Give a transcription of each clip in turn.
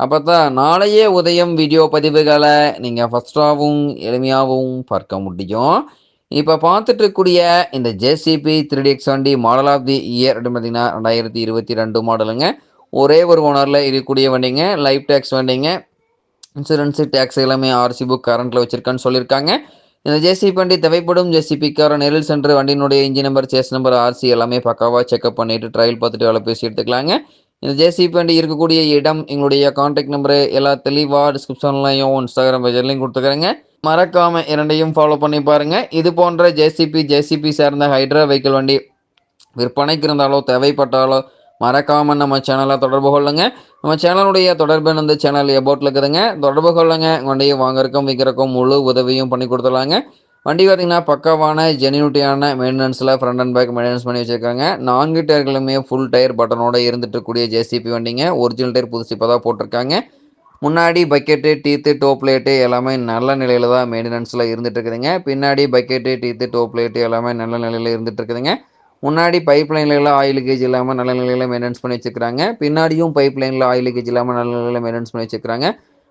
அப்போ தான் நாளைய உதயம் வீடியோ பதிவுகளை நீங்கள் ஃபஸ்ட்டாகவும் எளிமையாகவும் பார்க்க முடியும். இப்போ பார்த்துட்டு இருக்கக்கூடிய இந்த ஜேசிபி த்ரீ எக்ஸ் வண்டி மாடல் ஆஃப் தி இயர் பார்த்தீங்கன்னா ரெண்டாயிரத்தி இருபத்தி ரெண்டு மாடலுங்க ஒரே ஒரு ஓனரில் இருக்கக்கூடிய வண்டிங்க லைஃப் டேக்ஸ் வண்டிங்க இன்சூரன்ஸு டேக்ஸ் எல்லாமே ஆர்சி புக் கரண்ட்டில் வச்சுருக்கான்னு சொல்லியிருக்காங்க. இந்த ஜேசிபி வண்டி தேவைப்படும். ஜேசிபிக்கார நேரில் சென்று வண்டியினுடைய engine number chassis number RC எல்லாமே பக்காவாக செக்அப் பண்ணிவிட்டு ட்ரையல் பார்த்துட்டு வேலை பேசி எடுத்துக்கலாங்க. இந்த ஜேசிபி வண்டி இருக்கக்கூடிய இடம் எங்களுடைய காண்டாக்ட் நம்பரு எல்லா தெளிவாக டிஸ்கிரிப்ஷன்லையும் இன்ஸ்டாகிராம் பேஜர்லையும் கொடுத்துக்கிறேங்க. மறக்காம இரண்டையும் ஃபாலோ பண்ணி பாருங்க. இது போன்ற ஜேசிபி ஜேசிபி சார்ந்த ஹைட்ரா வெஹிக்கிள் வண்டி விற்பனைக்கு இருந்தாலோ தேவைப்பட்டாலோ மறக்காமல் நம்ம சேனலை தொடர்பு கொள்ளுங்க. நம்ம சேனலுடைய தொடர்பு இந்த சேனல் எபோட்டில் இருக்குதுங்க. தொடர்பு கொள்ளுங்க. வண்டியை வாங்குறக்கும் விற்கிறக்கும் முழு உதவியும் பண்ணி கொடுத்துடலாங்க. வண்டி பார்த்தீங்கன்னா பக்காவான ஜெனியூட்டியான மெயின்டெனன்ஸில் ஃப்ரண்ட் அண்ட் பேக் மெயின்டெனன்ஸ் பண்ணி வச்சுருக்காங்க. நான்கு டயர்களுமே ஃபுல் டயர் பட்டனோட இருந்துட்டு ஜேசிபி வண்டிங்க. ஒரிஜினல் டயர் புதுசு இப்போ தான் போட்டிருக்காங்க. முன்னாடி பக்கெட்டு டீத்து டோப் பிளேட்டு எல்லாமே நல்ல நிலையில் தான் மெயின்டெனன்ஸில் இருந்துட்டு இருக்குதுங்க பின்னாடி பக்கெட்டு டீத்து டோப் பிளேட்டு எல்லாமே நல்ல நிலையில் இருந்துட்டு இருக்குதுங்க முன்னாடி பைப் லைனில் ஆயில் கேஜ் இல்லாமல் நல்ல நிலையில் மெயின்டெனன்ஸ் பண்ணி வச்சுக்கிறாங்க பின்னாடியும் பைப் லைனில் ஆயில் கேஜ் இல்லாமல் நல்ல நிலையில் மெயின்டெனன்ஸ் பண்ணி வச்சுக்கிறாங்க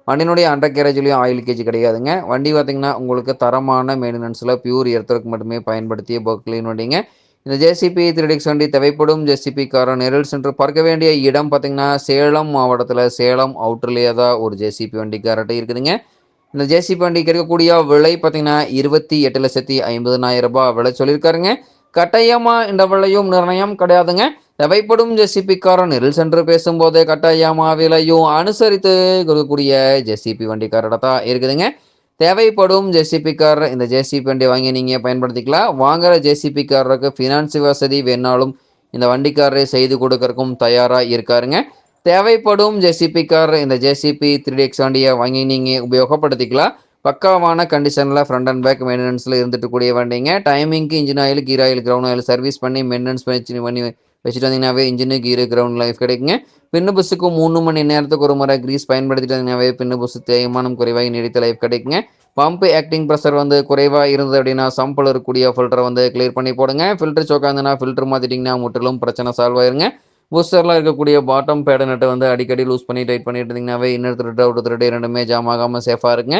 வண்டியினுடைய அண்டர் கேரேஜ்லேயும் ஆயில் கேஜ் கிடையாதுங்க. வண்டி பார்த்திங்கன்னா உங்களுக்கு தரமான மெயின்டெனன்ஸில் பியூர் எர்த்தருக்கு மட்டுமே பயன்படுத்திய பொக்லின் வண்டிங்க இந்த ஜேசிபி த்ரீடிக்ஸ் வண்டி தேவைப்படும். ஜேசிபி காரன் நேரில் சென்று பார்க்க வேண்டிய இடம் பார்த்திங்கன்னா சேலம் மாவட்டத்தில் சேலம் அவுட்டர்லேயே தான் ஒரு ஜேசிபி வண்டி கேரட்டை இருக்குதுங்க. இந்த ஜேசிபி வண்டிக்கு இருக்கக்கூடிய விலை பார்த்திங்கன்னா இருபத்தி எட்டு லட்சத்தி ஐம்பதுனாயிரம் ரூபாய் விலை சொல்லியிருக்காருங்க. கட்டாயமா இந்த விலையும் நிர்ணயம் கிடையாதுங்க. தேவைப்படும் ஜெசிபிக்காரன் நெரில் சென்று பேசும்போது கட்டாயமா விலையும் அனுசரித்து கொடுக்கக்கூடிய ஜெசிபி வண்டிக்காரோட தான் இருக்குதுங்க. தேவைப்படும் ஜேசிபி கார் இந்த ஜேசிபி வண்டி வாங்கி நீங்கள் பயன்படுத்திக்கலாம். வாங்குற ஜேசிபி காரருக்கு ஃபினான்ஸ் வசதி வேணாலும் இந்த வண்டிக்காரரை செய்து கொடுக்கறக்கும் தயாராக இருக்காருங்க. தேவைப்படும் ஜேசிபி கார் இந்த ஜேசிபி த்ரீ எக்ஸ் வண்டியை வாங்கி நீங்கள் உபயோகப்படுத்திக்கலாம். பக்காவான கண்டிஷனில் ஃப்ரண்ட் அண்ட் பேக் மெயின்டெனன்ஸில் இருந்துட்டு கூடிய வண்டிங்க. டைமிங்க்கு engine oil gear oil ground oil service பண்ணி மெயின்டெனன்ஸ் பண்ணி பண்ணி வச்சுட்டு வந்தீங்கன்னாவே இன்ஜினு கீரு கிரவுண்ட் லைஃப் கிடைக்குங்க. பின்னு பஸ்ஸுக்கு மூணு மணி நேரத்துக்கு ஒரு முறை கிரீஸ் பயன்படுத்திட்டு வந்தீங்கன்னாவே பின்னு புஸ் தேய்மானம் குறைவாக நீடித்த லைஃப் கிடைக்குங்க. பம்ப் ஆக்டிங் ப்ரெஷர் வந்து குறைவாக இருந்தது அப்படின்னா சம்பிள் இருக்கக்கூடிய ஃபில்டரை வந்து கிளியர் பண்ணி போடுங்க. ஃபில்டர் சோக்காந்துன்னா ஃபில்டர் மாற்றிட்டிங்கன்னா முற்றிலும் பிரச்சனை சால்வ் ஆயிருங்க. பூஸ்டரில் இருக்கக்கூடிய பாட்டம் பேட நட்டை வந்து அடிக்கடி லூஸ் பண்ணி டைட் பண்ணிட்டு இருந்தீங்கன்னாவே இன்னொரு திருட்டு அவுட் திருட்டு ரெண்டுமே ஜாம் ஆகாமல் சேஃபாக இருக்குங்க.